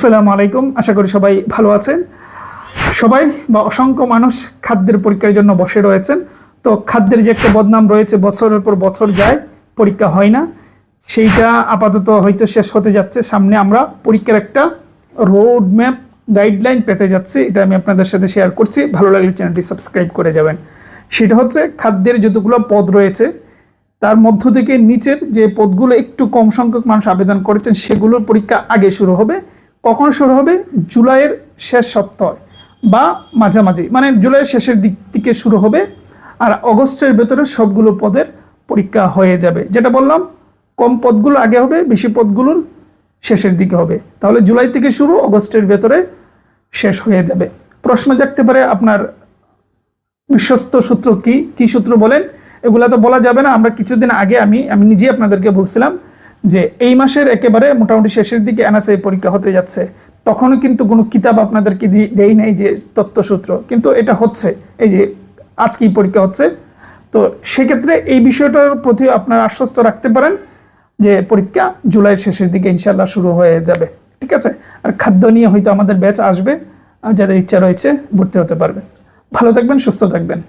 আসসালামু আলাইকুম। আশা করি সবাই ভালো আছেন। সবাই বা অসংখ্য মানুষ খাদ্যের পরীক্ষার জন্য বসে রয়েছেন। তো খাদ্যের যে একটা বদনাম রয়েছে, বছরের পর বছর যায়, পরীক্ষা হয় না। সেইটা আপাতত হয়তো শেষ হতে যাচ্ছে। সামনে আমরা পরীক্ষার একটা রোড ম্যাপ গাইডলাইন পেতে যাচ্ছি। এটা আমি আপনাদের সাথে শেয়ার করছি। ভালো লাগলে চ্যানেলটি সাবস্ক্রাইব করে যাবেন। সেটা হচ্ছে খাদ্যের যতগুলো পদ রয়েছে, তার মধ্য থেকে নিচের যে পদগুলো একটু কম সংখ্যক মানুষ আবেদন করেছেন, সেগুলোর পরীক্ষা আগে শুরু হবে। কখন শুরু হবে? জুলাইয়ের শেষ সপ্তাহ বা মাঝামাঝি। মানে জুলাইয়ের শেষের দিক থেকে শুরু হবে আর অগস্টের ভেতরে সবগুলো পদের পরীক্ষা হয়ে যাবে। যেটা বললাম, কম পদগুলো আগে হবে, বেশি পদগুলোর শেষের দিকে হবে। তাহলে জুলাই থেকে শুরু, অগস্টের ভেতরে শেষ হয়ে যাবে। প্রশ্ন জাগতে পারে আপনার বিশ্বস্ত সূত্র কি? কি সূত্র বলেন? এগুলা তো বলা যাবে না। আমরা কিছুদিন আগে আমি আমি নিজেই আপনাদেরকে বলছিলাম যে এই মাসের একেবারে মোটামুটি শেষের দিকে এনএসআই পরীক্ষা হতে যাচ্ছে, তখনও কিন্তু কোনো কিতাব আপনাদেরকে দেই নাই যে তত্ত্বসূত্র কিন্তু এটা হচ্ছে, এই যে আজকেই পরীক্ষা হচ্ছে। তো সেক্ষেত্রে এই বিষয়টার প্রতি আপনারা আশ্বস্ত রাখতে পারেন যে পরীক্ষা জুলাইয়ের শেষের দিকে ইনশাল্লাহ শুরু হয়ে যাবে। ঠিক আছে? আর খাদ্য নিয়ে হয়তো আমাদের ব্যাচ আসবে যাদের ইচ্ছা রয়েছে ভর্তি হতে পারবে। ভালো থাকবেন, সুস্থ থাকবেন।